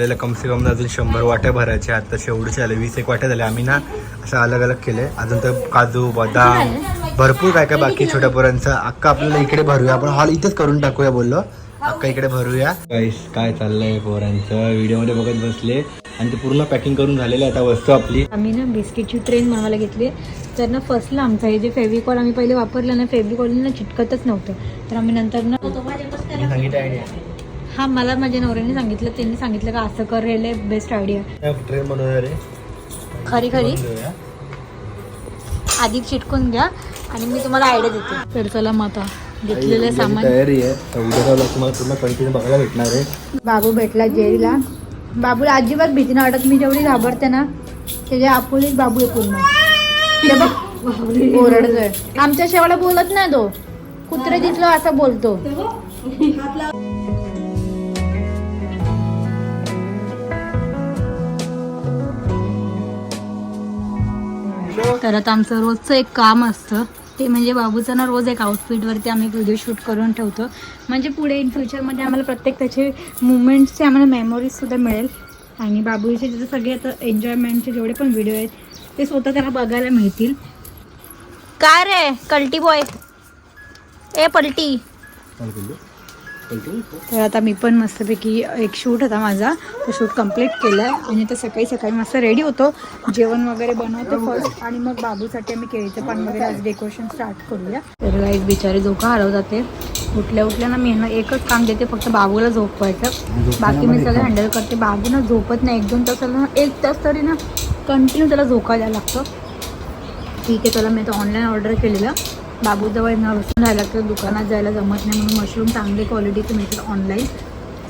आपल्याला कम से कम अजून शंभर वाट्या भरायच्या आता शेवटचे आले वीस एक वाट्या झाल्या. आम्ही ना असं अलग अलग केलंय. अजून तर काजू बदाम भरपूर काय काय बाकी छोट्या पोरांचं. अक्का आपल्याला इकडे भरूया. आपण हॉल इथेच करून टाकूया बोललो. अक्का इकडे भरूया. काय चाललंय पोरांचं? व्हिडिओमध्ये बघत बसले. आणि ते पूर्ण पॅकिंग करून झालेलं आता वस्तू आपली. आम्ही ना बिस्किटची ट्रेन बनवायला घेतली. तर ना फसलं आमचं हे जे फेविकॉल आम्ही पहिले वापरलं ना फेविकॉल ना चिटकतच नव्हतं. तर आम्ही नंतर ना मी सांगितलं आयडिया हा मला माझ्या नवऱ्याने सांगितलं त्यांनी सांगितलं का असं कर हे बेस्ट आयडिया ट्रेन बनवणार आहे खरी खरी. आधी चिटकून घ्या आणि मी तुम्हाला आयडिया देते. तर चला मग आता घेतलेलं उद्याची सामान. तयारी आहे. तर उद्याचा vlog तुम्हाला पूर्ण कंटिन्यू बघायला भेटणार आहे. बाबू भेटला जेरीला. बाबूला अजिबात भीती नाही वाटत. मी जेवढी घाबरते ना त्याच्या आपुलीच बाबू आहे पूर्ण. ओरडतोय. आमच्या शेवाला बोलत नाही तो. कुत्रे दिसलो असं बोलतो. तर आता आमचं रोजचं एक काम असतं. ते म्हणजे बाबूचं ना रोज एक आउटफिटवरती आम्ही व्हिडिओ शूट करून ठेवतो. म्हणजे पुढे इन फ्युचरमध्ये आम्हाला प्रत्येक त्याचे मुवमेंट्सचे आम्हाला मेमोरीजसुद्धा मिळेल. आणि बाबूचे जे सगळे आता एन्जॉयमेंटचे जेवढे पण व्हिडिओ आहेत ते स्वतः त्याला बघायला मिळतील. काय रे कल्टी बॉय ए पलटी. तर आता मी पण मस्तपैकी एक शूट होता माझा. तो शूट कंप्लीट केला आहे आणि आता सकाळी सकाळी मस्त रेडी होतो. जेवण वगैरे बनवतो फर्स्ट आणि मग बाबूसाठी आम्ही केळीचं पान वगैरे आज डेकोरेशन स्टार्ट करूया. तर एक बिचारी झोका हरवतात ते. उठल्या उठल्या ना मी एकच काम देते फक्त बाबूला झोपवायचं. बाकी मी सगळं हँडल करते. बाबू ना झोपत नाही. एक दोन तासाला एक तास तरी ना कंटिन्यू त्याला झोका द्यायला लागतं. ठीक आहे चला मी आता ऑनलाईन ऑर्डर केलेलं. बाबूजवळ न बसून राहिला तर दुकानात जायला जमत नाही. म्हणून मशरूम चांगले क्वालिटीचे मिळतात ऑनलाईन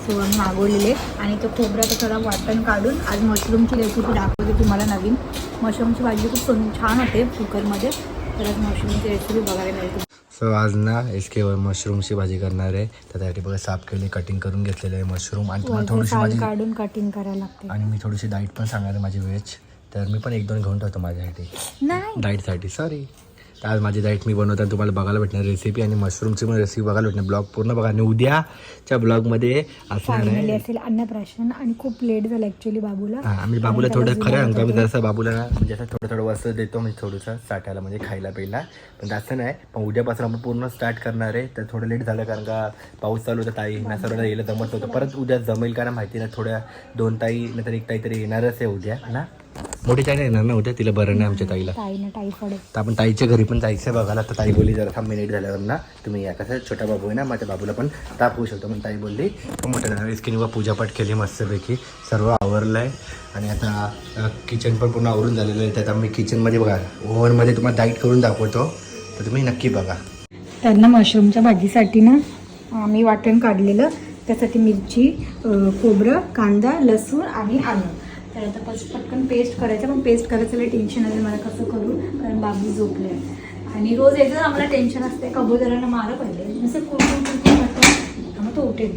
सो आम्ही मागवलेले. आणि तो खोबऱ्याचं थोडा वाटण काढून आज मशरूमची रेसिपी दाखवते तुम्हाला नवीन. मशरूमची भाजी खूप छान होते कुकरमध्ये तर आज मशरूमची रेसिपी बघायला मिळते सो आज ना एस केवर मशरूमची भाजी करणार आहे. तर त्यासाठी बघा साफ केले कटिंग करून घेतलेले आहे मशरूम आणि तुम्हाला थोडीशी माझी काढून कटिंग करायला लागते. आणि मी थोडीशी डाईट पण सांगणार आहे माझी व्हेज तर मी पण एक दोन घेऊन ठेवतो माझ्यासाठी. नाही. डाईटसाठी सॉरी तर आज माझी डाईट मी बनवतो आणि तुम्हाला बघायला भेटणार रेसिपी आणि मशरूमची पण रेसिपी बघायला भेटणार. ब्लॉग पूर्ण बघा आणि उद्याच्या ब्लॉगमध्ये असणार आहे. असेल अन्नप्राशन आणि खूप लेट झालं ॲक्च्युली बाबूला. आम्ही बाबूला थोडं खरं सांगतो. आम्ही होते. जसं बाबूला म्हणजे असं थोडं थोडं वस्तू देतो म्हणजे थोडंसं साठायला म्हणजे खायला प्यायला. पण तसं नाही. पण उद्यापासून आपण पूर्ण स्टार्ट करणार आहे. तर थोडं लेट झालं कारण का पाऊस चालू होता ताई ना सर्वांना यायला जमत नव्हतं. परत उद्या जमेल का ना माहिती नाही थोड्या दोन ताई नंतर एक ताई तरी येणारच आहे उद्या ना? मोठी ताई नाही येणार ना उद्या तिला बरं नाही आमच्या ताईला. ताईनं टायफॉइड आहे तर आपण ताईच्या घरी पण जायचं आहे बघायला. तर ताई बोलली जरा थांब मिनिट झाल्यावर ना तुम्ही या कसं? छोटा बाबू आहे ना माझ्या बाबूला पण ताप होऊ शकतो. पण ताई बोलली पण मोठ्या झाल्यावर स्किन पूजापाठ केली मस्तपैकी. सर्व आवरलं आहे आणि आता किचन पण पूर्ण आवरून झालेलं आहे. त्यात आम्ही किचनमध्ये बघा ओव्हनमध्ये तुम्हाला डाईट करून दाखवतो. तर तुम्ही नक्की बघा. तर ना मशरूमच्या भाजीसाठी ना आम्ही वाटण काढलेलं. त्यासाठी मिरची अ, खोबरं कांदा लसूण आणि आलं. तर आता पस पटकन पेस्ट करायचं. पण पेस्ट करायचं लई टेन्शन आलं मला कसं करू? कारण बाबू झोपले आणि रोज यायचं आम्हाला टेन्शन असते कबूतरांना मारं पहिले. जसं कुरकुर कुरकुर मग तो उठेल.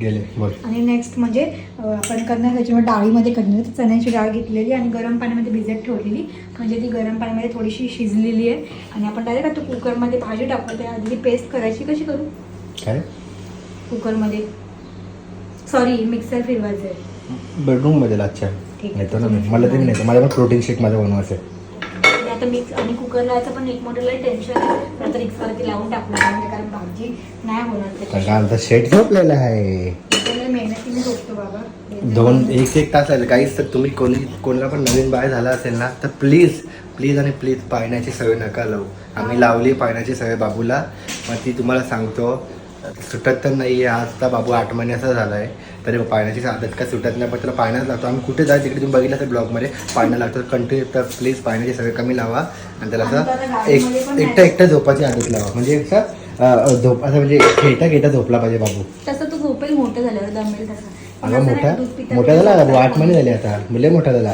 गेले. बोल. आणि नेक्स्ट म्हणजे आपण करणार त्याच्यावर डाळीमध्ये करणार चण्याची डाळ घेतलेली आणि गरम पाण्यामध्ये भिजत ठेवलेली. म्हणजे ती गरम पाण्यामध्ये थोडीशी शिजलेली आहे. आणि आपण डायरेक्ट आता कुकरमध्ये भाजी टाकतो त्या आधी पेस्ट करायची कशी करू? काय? कुकरमध्ये सॉरी मिक्सर फिरवायचं आहे बेडरूममध्ये अच्छा. येतो ना मी मला तरी नाही. माझ्या पण प्रोटीन शेक माझं बनवायचं आहे आणि आता मिक्स आणि कुकर लावायचं पण एक मोठं टेन्शन आहे. नंतर मिक्सरवरती लावून टाकलं पाहिजे कारण भाजी नाही होणार कारण त्याच्याशिवाय. का आमचा शेट झोपलेला आहे. त्याच्यामुळे मेहनतीने झोपतो बाबा. दोन एक एक तास आहे काहीच तर तुम्ही कोणी कोणाला पण नवीन बाय झाला असेल ना तर प्लीज प्लीज आणि प्लीज पाळण्याची सवय नका लावू. आम्ही लावली पाळण्याची सवय बाबूला. मग ती तुम्हाला सांगतो. सुटत तर नाही आहे आज तर बाबू आठ महिन्याचा झाला आहे तरी पाळण्याची आदत का सुटत नाही पण त्याला पाळण्यात लागतो. आम्ही कुठे जाय तिकडे तुम्ही बघितलं असेल ब्लॉगमध्ये पाळणं लागतं. कंटिन्यू तर प्लीज पाळण्याची सवय कमी लावा. आणि त्याला असं एक एकटं एकटं झोपाची आदत लावा. म्हणजे असं अं, झोप असं म्हणजे खेळता खेळता झोपला पाहिजे बाबू. तसं तो झोपेल मोठं झाल्यावर अगं मोठा मोठा झाला बाबू आठ महिने झाले आता. मुले मोठा झाला.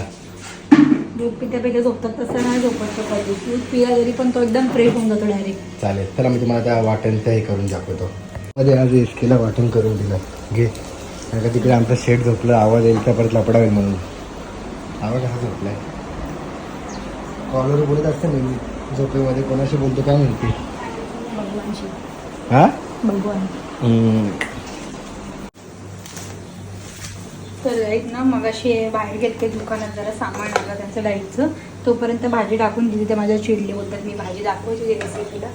दूध पिता पिता झोपतात तसं नाही झोपत कधी. दूध तरी पण तो एकदम फ्रेश होऊन जातो डायरेक्ट चालेल. चला मी तुम्हाला आता वाटणचं हे करून दाखवतो. मध्ये आज एसकेला वाटण करून दिलं. घे. कारण का तिकडे आमचं शेट झोपलं आवाज येईल तर परत लपडा होईल म्हणून. आवाज हा झोपलाय. कॉलवर बोलत असतं नेहमी झोपेमध्ये कोणाशी बोलतो काय म्हणते हा. तर लाइट ना मग अशी बाहेर गेलते दुकानात जरा सामान आलं त्यांचं लाईटचं. तोपर्यंत भाजी टाकून दिली ते माझ्या चिडली बोलतात मी भाजी दाखवायची रेसिपीला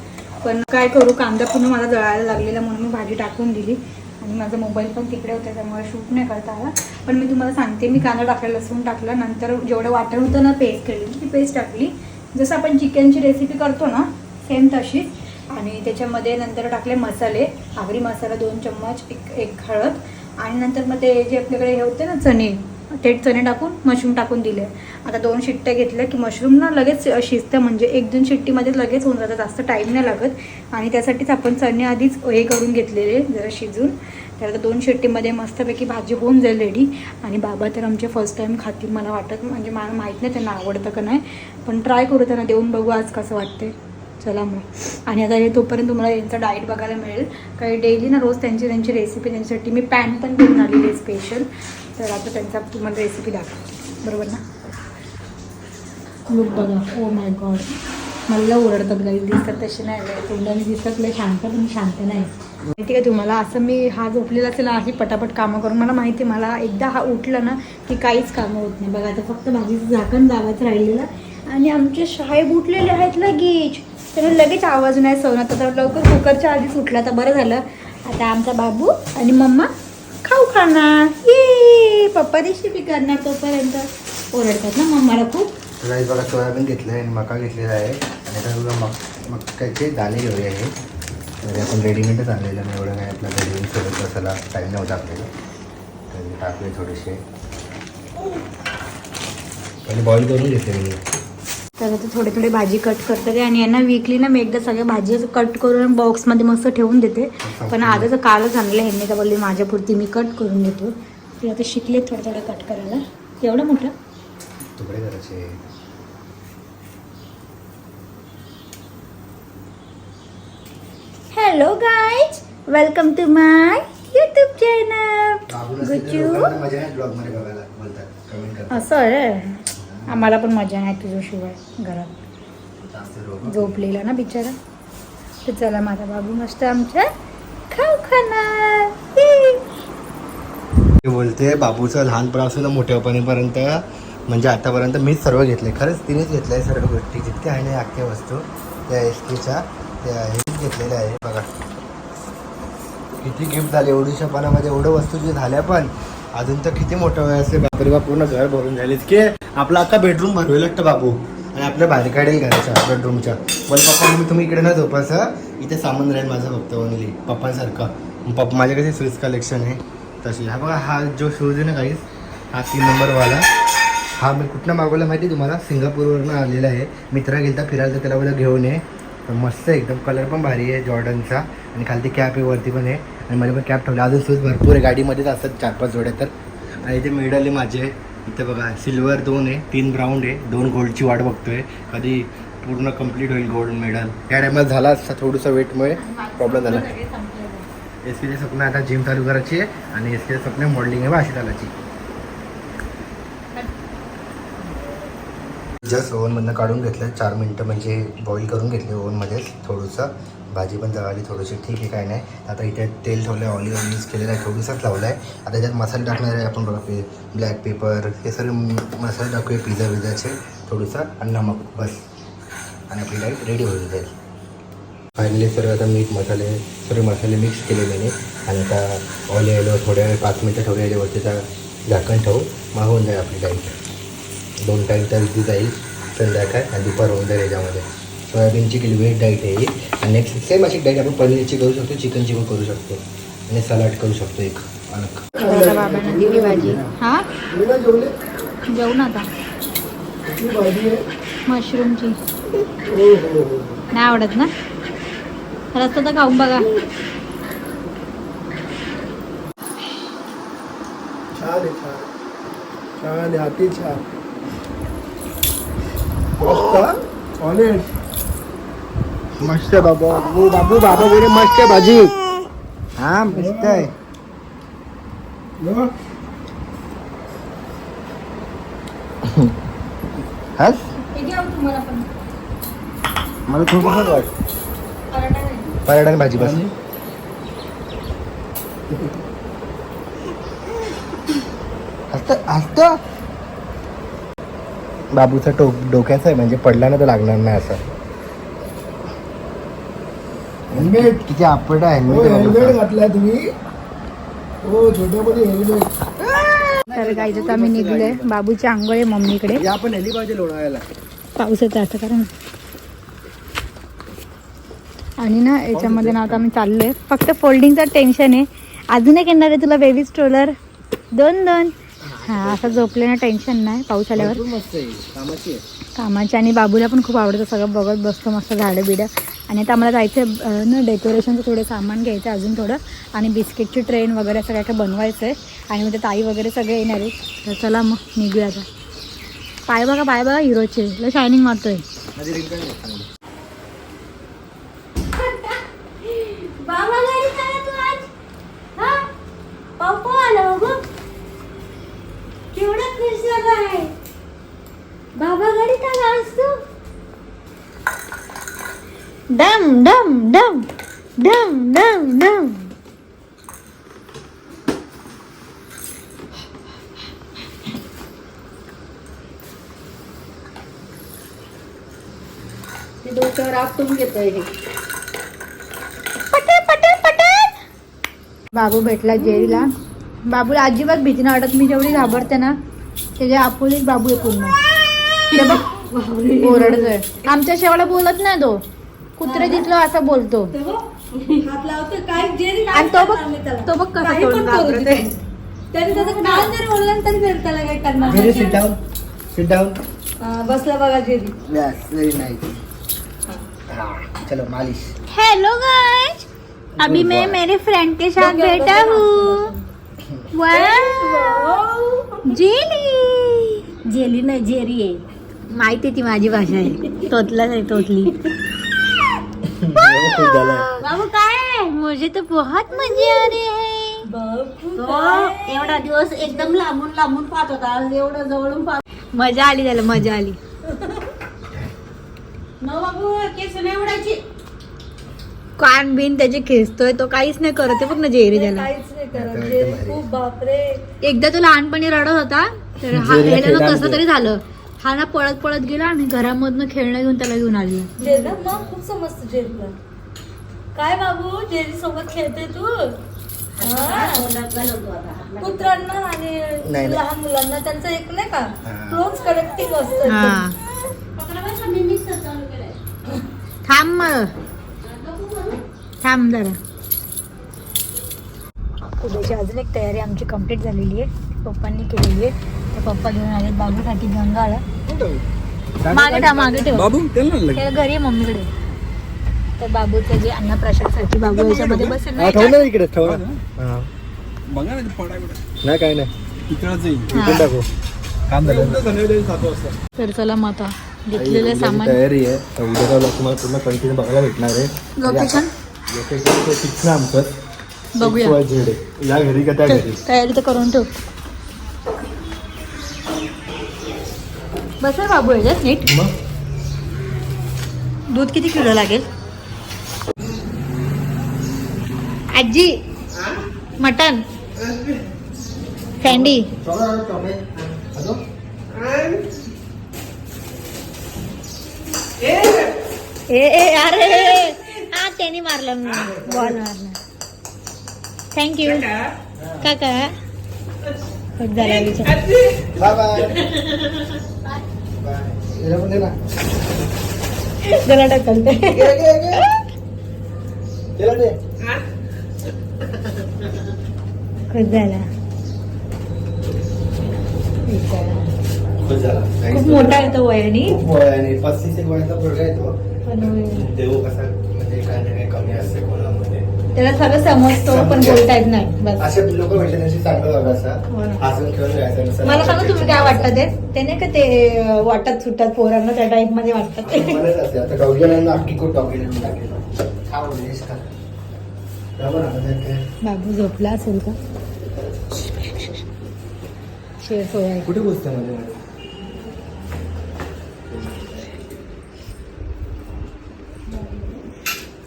पण काय करू कांदा पूर्ण मला जळायला लागलेला म्हणून मी भाजी टाकून दिली. आणि माझा मोबाईल पण तिकडे होता त्यामुळे शूट नाही करता आला. पण मी तुम्हाला सांगते मी कांदा टाकला लसूण टाकला नंतर जेवढं वाटण होतं ना पेस्ट केलेली ती पेस्ट टाकली. जसं आपण चिकनची रेसिपी करतो ना सेम तशी. आणि त्याच्यामध्ये नंतर टाकले मसाले आगरी मसाला दोन चम्मच एक एक हळद. आणि नंतर मग ते जे आपल्याकडे हे होते ना चणे थेट चणे टाकून मशरूम टाकून दिले. आता दोन शिट्ट्या घेतल्या की मशरूम ना लगेच शिजतं म्हणजे एक दोन शिट्टीमध्ये लगेच होऊन जातं जास्त टाईम नाही लागत. आणि त्यासाठीच आपण चणे आधीच हे करून घेतलेले जरा शिजून. तर आता दोन शिट्टीमध्ये मस्तपैकी भाजी होऊन जाईल रेडी आणि बाबा तर आमचे फर्स्ट टाईम खातील मला वाटत म्हणजे मला माहीत नाही त्यांना आवडतं का नाही. पण ट्राय करू त्यांना देऊन बघू आज कसं वाटते चला मग. आणि आता हे तोपर्यंत तुम्हाला यांचा डाएट बघायला मिळेल. काही डेली ना रोज त्यांची त्यांची रेसिपी त्यांच्यासाठी मी पॅन पण घेऊन आलेली आहे स्पेशल तर आता त्यांचा तुम्हाला रेसिपी दाखवते. बरोबर ना? लुक बघा. ओ माय गॉड मला ओरडतात गाई दिसतात तसे नाही. लय तोंडाने दिसतात. लय शांत पण शांत नाही. माहिती का तुम्हाला? असं मी हा झोपलेला असेल अशी पटापट कामं करून. मला माहिती आहे, मला एकदा हा उठला ना की काहीच कामं होत नाही. बघा आता फक्त भाजीचं झाकण दाबायचं राहिलेलं. आणि आमचे शाळेब उठलेले आहेत लगेच. त्यामुळे लगेच आवाज नाही सवनात आता लवकर कुकरच्या आधीच उठला. तर बरं झालं. आता आमचा बाबू आणि मम्मा खाणार ये पप्पा रेसिपी करणार तोपर्यंत. ओरडतात ना मम्माला खूप. राईस बघा सोयाबीन घेतलं आहे आणि मका घेतलेला आहे. आणि आता बघा मक मक्याचे दाणे घेऊया हे. तर आपण रेडीमेडच आणलेलं नाही एवढं काय आपलं रेडीमेड सोबत बसायला टाईम नव्हता आपल्याला. तर टाकले थोडेसे. पहिले बॉईल करून घेतले मी. तर आता थोडे थोडे भाजी कट करते आणि यांना वीकली ना मी एकदा सगळ्या भाजी कट करून बॉक्समध्ये मस्त ठेवून देते. पण आजच कालच आणलं ह्यांनी तर बोलली माझ्यापुरती मी कट करून देतो. ते आता शिकले थोडं थोडं कट करायला. एवढं मोठं? तुकडे करायचे. Hello guys welcome to my YouTube channel Gucchu असं आहे. आम्हाला पण मजा नाही तुझ्याशिवाय घरात. झोपलेला ना बिचारा. तर चला माझा बाबू मस्त आमच्या खाऊ खाणार. बोलते बाबूचं लहानपणापासून मोठ्यापणीपर्यंत म्हणजे आतापर्यंत मीच सर्व घेतले. खरंच तिनेच घेतलं आहे सर्व गोष्टी. जितक्या आहे ना अख्ख्या वस्तू त्या एस टीच्या त्या हेच घेतलेल्या आहे बघा. किती गिफ्ट झाले. एवढीच्या पानामध्ये एवढं वस्तू जे झाल्या पण अजून तर किती मोठं वय असेल बापरे बाप पूर्ण घर भरून झाले की आपला अख्खा बेडरूम भरवे लागतं बाबू. आणि आपल्या बाहेर काढेल घराच्या बेडरूमच्या बोल पप्पा मी तुम्ही इकडे ना झोपायचं इथे सामान राहील माझं फक्त ओनली पप्पांसारखं. पप्पा माझ्याकडे स्विच कलेक्शन आहे? तशी. हा बघा हा जो शूज आहे ना काहीच हा तीन नंबरवाला. हा मी कुठनं मागवला माहिती आहे तुम्हाला? सिंगापूरवरनं आलेला आहे. मित्रा गेलता फिरायला तर त्याला बोला घेऊन ये. मस्त आहे एकदम कलर पण भारी आहे जॉर्डनचा. आणि खालती कॅप आहे वरती पण आहे. आणि माझ्या पण कॅप ठेवला अजून शूज भरपूर आहे. गाडीमध्येच असतात चार पाच जोड्या तर. आणि इथे मिडल आहे माझे. इथे बघा सिल्वर दोन आहे तीन ब्राऊन आहे. दोन गोल्डची वाट बघतोय. कधी पूर्ण कंप्लीट होईल गोल्ड मेडल या टायमाला झाला असता थोडंसं वेटमुळे प्रॉब्लेम झाला. एस केचे स्वप्न आता जिम चालू करायची आहे आणि एस केचे स्वप्न मॉडेलिंग आहे भाषा चालायची. जस्ट ओव्हनमधनं काढून घेतलं चार मिनटं म्हणजे बॉईल करून घेतले ओव्हनमध्येच थोडंसं. भाजी पण जळाली थोडीशी. ठीक आहे काय नाही. आता इथे तेल ठेवलं आहे ऑलिव्ह यूज केलेलं आहे थोडंसंच लावलं आहे आता त्याच्यात मसाले टाकणार आहे आपण बघा पे ब्लॅक पेपर हे सगळे मसाले टाकूया पिझ्झा विझाचे थोडंसं आणि नमक बस. आणि आपली डाईट रेडी होऊन जाईल. फायनली सर्व आता मीठ मसाले सर्व मसाले मिक्स केलेले मी. आणि आता ऑलिव्ह आलो थोड्या वेळ पाच मिनटं ठेवलेले वरती त्या झाकण ठेवू. मग होऊन जाईल आपली डाईट दोन टाईम तर जाईल संध्याकाळ आणि दुपार होऊन जाईल याच्यामध्ये. सोयाबीनची केली वेट डाईट आहे ही आणि नेक्स्ट सेम अशी डाईट आपण पनीरची करू शकतो चिकनची पण करू शकतो आणि सलाड करू शकतो एक अलग भाजी. हा? आता. मशरूमची. नाही आवडत ना? रस्ता तर खाऊन बघा. छान छान. छान आहे अति छान. मस्त बाबा. बाबू बाबू बाबा बोले मस्त आहे भाजी. हा मस्त आहे. हस? मला खूप वाट पराठा भाजी बस. हसत हसत? बाबूचा टोक डोक्याचं आहे म्हणजे पडला ना तर लागणार नाही असं. हेल्मेट किती आपट आहे हो हेल्मेट घातलाय तुम्ही. हो छोट्यामध्ये हेल्मेट. तर गाईचं तर आम्ही निघलोय बाबूची आंघोळ आहे मम्मीकडे. या आपण नेली पाहिजे पावसाचं असं करा ना आणि ना याच्यामध्ये ना आता आम्ही चाललोय. फक्त फोल्डिंगचं टेन्शन आहे. अजून एक येणार आहे तुला बेबी स्ट्रोलर दोन दोन. हा असं झोपले ना टेन्शन नाही पाऊस आल्यावर. मस्त आहे. कामाची आहे. कामाचे आणि बाबूला पण खूप आवडतं सगळं बघत बसतो मस्त झाडं बिडं आणि आता आम्हाला जायचं आहे ना डेकोरेशनचं थोडं सामान घ्यायचं आहे अजून थोडं. आणि बिस्किटची ट्रेन वगैरे सगळं काय बनवायचं आहे आणि मग ते ताई वगैरे सगळे येणार आहे तर चला मग निघूया आता. पाय बघा पाय बघा हिरोचे. लय शायनिंग मारतोय माझी रिंग काय चांगली बाबा घरी चला तू आज हा पप्पा आला बघ केवढा खुश झाला आहे बाबा घरी चला आज तू डम डम डम डम डम डम ते डोक्यावर आपटून घेतोय हे. बाबू भेटला जेरीला. बाबूला अजिबात भीती नाही वाटत. मी जेवढी घाबरते ना त्याच्या आपुलीच बाबू आहे पूर्ण ओरडतोय. आमच्या शेवाला बोलत नाही तो. कुत्रे दिसलो असं बोलतो. हात लावतो काय जे आणि तो बघ तो बघ कसा तोंड घाबरतोय. त्याने त्याचं कान जरी बोललं तरी तरी त्याला काय करणार व्हेरी नाही. सिट डाऊन सिट डाऊन हा, बसला बघा जेरी. यस व्हेरी नाईस चलो मालिश. हेलो गाइस अभी मैं मेरे फ्रेंड के साथ बैठा हूँ। जेली. जेली नाही जेरी आहे. माहिती ती माझी भाषा आहे. तोतलाच आहे तोतली. खूप झालं बाबू काय? मुझे तो बहुत मजे आ रहे हैं. तो एवढा दिवस एकदम लांबून लांबून पाहत होता. आज एवढं जवळून पाहत मजा आली त्याला मजा आली. न बाबू केस नाही उडायची. कान बिन त्याचे खेचतोय तो काहीच नाही करत. आहे बघ ना जेरी त्याला. काहीच नाही करत. जेरी. खूप बापरे. एकदा तो लहानपणी रडत होता तर हा जेरीला ह्याला ना खेळायला कसं. तरी झालं. हा ना पळत पळत गेला आणि घरामधनं खेळणं घेऊन त्याला घेऊन आली. जेरी मग खूप समजतं जेरीला काय बाबू? जेरी सोबत खेळते तू? हा? कुत्र्यांना आणि. लहान मुलांना त्यांचं एक नाही का? हा. क्लोज कनेक्टिंग असतं. थांब मग. थांब जरा. उद्याची अजून एक तयारी आमची कंप्लीट झालेली आहे. पप्पांनी केलेली आहे. तर पप्पा घेऊन आले. बाबूसाठी गंगाळ. मागे ठेव मागे ठेव. बाबू त्याला घरी आहे मम्मीकडे. तर बाबूचं जे अन्नप्राशनसाठी बाबू याच्यामध्ये बसेल ना इकडे हा. बघा नाही काय नाही. तिकडच येईल इकडून टाकू. काम झालं. सात वाजता. तर चला मग आता घेतलेलं उद्याची सामान. तयारी आहे. तर उद्याचा vlog तुम्हाला पूर्ण कंटिन्यू बघायला भेटणार आहे. लोकेशन लोकेशन फिक्स ना आमचं. बघूया. XY Z आहे. या घरी का त्या घरी? तयारी तर करून ठेव. बसेल बाबू याच्यात नीट. मग? दूध किती किलो लागेल? आजी मटन सँडी ए ए अरे. हा त्यांनी मारलं बॉल मारला. थँक्यू काका. झाला विचार बाय बाय याला पण दे ना. जरा ढकलते घे, घे, घे. याला दे. खुश झाला बिचारा. खुश झाला. खूप मोठा आहे तो वयाने खूप वय आणि पस्तीस एक वयाचा पोरगा आहे तो पण. देव कसा म्हणजे काय ना काय कमी असते कोणामध्ये त्याला सगळं समजतो पण बोलता येत नाही. बस. असे लोक भेटले त्यांची चांगलं वागा असा. हो ना. हसून खेळून राहायचं नसतं. मला सांगा तुम्ही काय वाटतं ते? ते नाही का ते वाटत सुटतात पोरांना त्या टाईपमध्ये वाटतात ते मलाच आता का बरोबर? बाबू झोपला असेल का? शेर सोया कुठे मध्ये?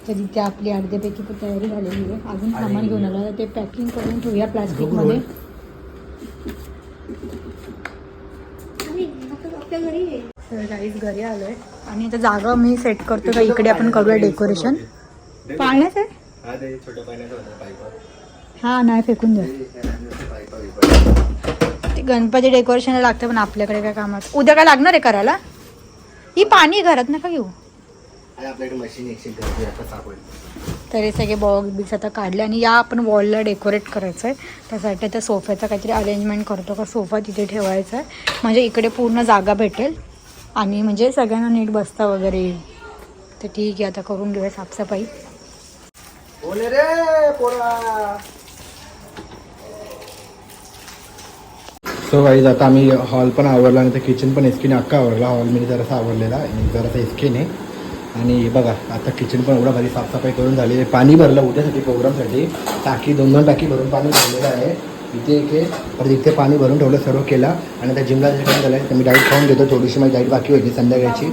तर इथे आपली अर्ध्यापैकी तर तयारी झालेली आहे. अजून सामान घेऊन आलं ते पॅकिंग करून ठेवूया प्लास्टिकमध्ये. तर गाईज घरी आलोय. आणि आता जागा मी सेट करतो का इकडे आपण करूया डेकोरेशन आहे? हा पाण्याचं हा नाही फेकून द्या. ते गणपती डेकोरेशनला लागतं पण आपल्याकडे काय कामात उद्या काय लागणार आहे करायला? ही पाणी आहे घरात नका घेऊ. आपल्याकडे मशीन एकशे गर्दी आता सापडली तर हे सगळे बॉक्स बिक्स आता काढले आणि या आपण वॉलला डेकोरेट करायचं आहे त्यासाठी त्या सोफ्याचं काहीतरी अरेंजमेंट करतो का सोफा तिथे ठेवायचा आहे म्हणजे इकडे पूर्ण जागा भेटेल. आणि म्हणजे सगळ्यांना नीट बसता वगैरे येईल. तर ठीक आहे आता करून घेऊया साफसफाई. बोले रे पोरा. सो वाईज आता आम्ही हॉल पण आवरला आणि किचन पण एसकीने अख्खा आवरला. हॉल मी जरासा आवरलेला जरासा एसकीने आणि हे बघा आता किचन पण एवढा भारी साफसफाई करून झाली आहे. पाणी भरलं उद्यासाठी प्रोग्रामसाठी टाकी दोन दोन टाकी भरून पाणी भरलेलं आहे. इथे एक परत इथे पाणी भरून ठेवलं सर्व केला. आणि आता जिमला जे टाइम झालं आहे तर मी डाईट खाऊन घेतो. थोडीशी माझी डाईट बाकी होती संध्याकाळची.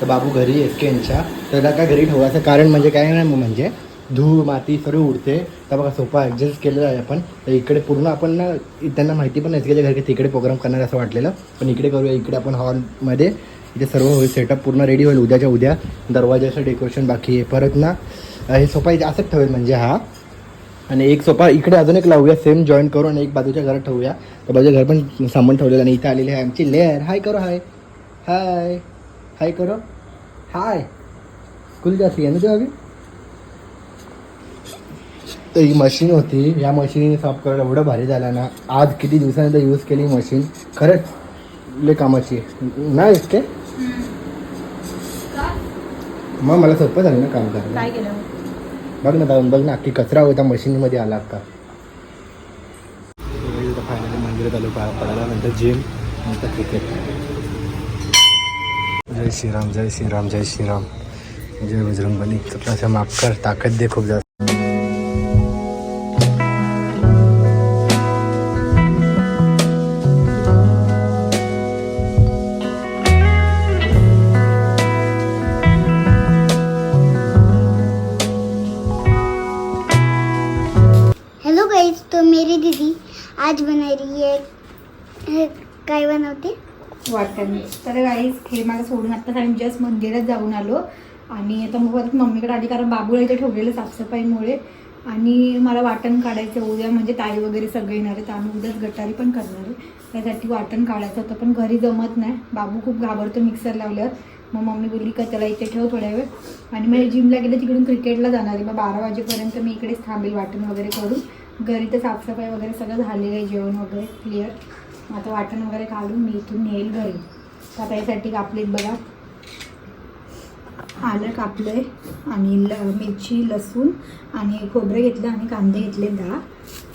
तर बाबू घरी एस के यांच्या. तर त्याला काय घरी ठेवायचं कारण म्हणजे काय नाही म्हणजे धूळ माती सर्व उडते. तर बघा सोफा ॲडजस्ट केलेला आहे आपण. तर इकडे पूर्ण आपण ना त्यांना माहिती पण नाही गेल्या घरी की तिकडे प्रोग्राम करणार असं वाटलेलं. पण इकडे करूया इकडे आपण हॉलमध्ये इथे सर्व होईल सेटअप पूर्ण रेडी होईल. उद्याच्या उद्या दरवाजाचं डेकोरेशन बाकी आहे. परत ना हे सोफा इथे असंच ठेवेल म्हणजे हा. आणि एक सोफा इकडे अजून एक लावूया. सेम जॉईन करू आणि एक बाजूच्या घरात ठेवूया. तर बाजूच्या घर पण सामान ठेवलेलं आणि इथे आलेली आहे आमची लेअर. हाय करो हाय हाय हाय करो. हाय स्कूल जास्ती आहे ना तेव्हा तर ही मशीन होती. या मशीनने साफ करायला एवढं भारी झालं ना. आज किती दिवसानंतर यूज केली मशीन खरंच लय कामाची आहे. नाही ते मग मला सोपं झालं ना काम करायला काय केलं? बघ ना जाऊन बघ ना अख्खी कचरा होता मशीनमध्ये आला का फायनली मंदिरात आलो पाया पडायला नंतर जिम नंतर क्रिकेट जय श्रीराम जय श्रीराम जय श्रीराम. जय बजरंगबली. चुकल्याचं माफ कर ताकद दे खूप जास्त. आता आम्ही जस्ट मंदिरात जाऊन आलो. आणि आता मग परत मम्मीकडे आली कारण बाबूला इथे ठेवलेलं साफसफाईमुळे. आणि मला वाटण काढायचं उद्या म्हणजे ताई वगैरे सगळे येणार आहेत. आम्ही उद्याच गटारी पण करणार आहे. त्यासाठी वाटण काढायचं होतं पण घरी जमत नाही. बाबू खूप घाबरतो मिक्सर लावल्यावर. मग मम्मी बोलली का त्याला इथे ठेव थोड्या वेळ. आणि मग जिमला गेलं तिकडून क्रिकेटला जाणार आहे. मग बारा वाजेपर्यंत मी इकडेच थांबेल वाटण वगैरे करून. घरी तर साफसफाई वगैरे सगळं झालेलं आहे जेवण वगैरे क्लिअर मग आता वाटण वगैरे काढून मी इथून नेईल घरी. तर आता यासाठी कापलेत बघा. आलं कापलंय आणि ल मिरची लसूण आणि खोबरं घेतलं आणि कांदे घेतले दहा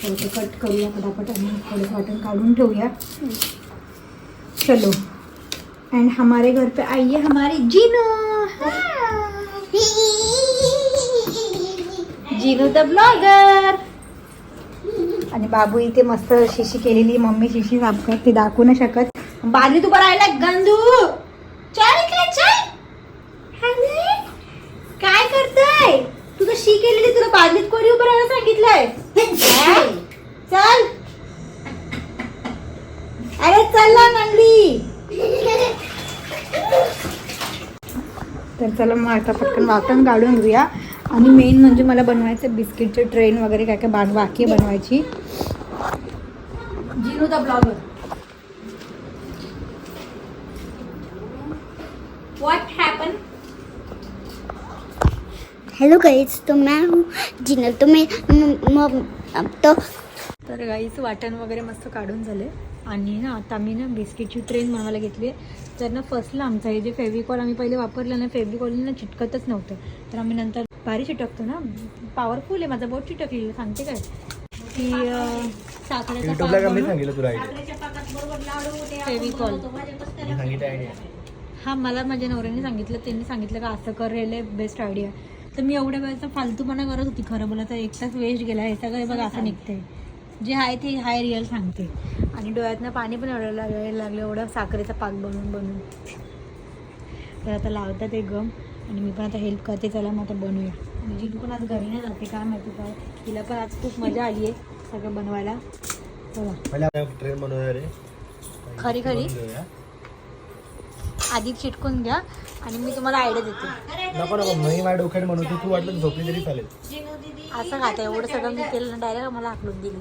तर ते कट करूया पटापट आणि थोडं वाटण काढून ठेवूया. चलो. अँड हमारे घर पे आइए हमारे जीनू. जीनू द ब्लॉगर आणि बाबू इथे मस्त शिशी केलेली मम्मी शिशी साफ करते दाखवू नाही शकत. बाजू तू राहिला गंदू चल इकडे चल हॅलो काय करताय तू तर शी केलेली तुला बादलीत कोणी उभं राहायला सांगितलंय? चल. अरे चल ना नंगली तर चला मग आता पटकन वाटण काढून घेऊया. आणि मेन म्हणजे मला बनवायचं बिस्किटचे ट्रेन वगैरे काय काय बाग बाकी आहे बनवायची. Jinu the blogger what happen hello guys तो मैं हूँ जिनल तो मैं म- म- अब तो तर गाईचं वाटण वगैरे मस्त काढून झाले. आणि ना आता आम्ही ना बिस्किटची ट्रेन बनवायला घेतली तर ना फसलं आमचं हे जे फेविकॉल आम्ही पहिले वापरलं ना फेविकॉल ना चिटकतच नव्हतं. तर आम्ही नंतर भारी चिटकतो ना. पॉवरफुल आहे माझं बोट चिटकलेलं सांगते काय? की साखरेचा मी फेविकॉल मी हा मला माझ्या नवऱ्याने सांगितलं. त्यांनी सांगितलं का असं कर हे बेस्ट आयडिया तर मी एवढ्या वेळेचा फालतूपणा करत होती खरं बोला तर. एक तास वेस्ट गेला हे सगळं बघा असं निघते जे आहे ते हाय रिअल सांगते. आणि डोळ्यातनं पाणी पण एवढं लागायला लागलं एवढं साखरेचा पाक बनवून बनवून. तर आता लावतात ते गम. आणि मी पण आता हेल्प करते चला मग आता बनवूया. आणि जिथू पण आज घरी नाही जाते काय माहिती काय. तिला पण आज खूप मजा आली आहे सगळं बनवायला. चला ट्रेन बनवूया रे खरी खरी. आधी चिटकून घ्या. आणि मी तुम्हाला आयडिया देते. नको नको मी माझ्या डोक्यात म्हणत होती, तू वाटलं तर झोपली तरी चालेल. असं खाता एवढं सगळं मी केलं ना डायरेक्ट मला हाकलून दिली.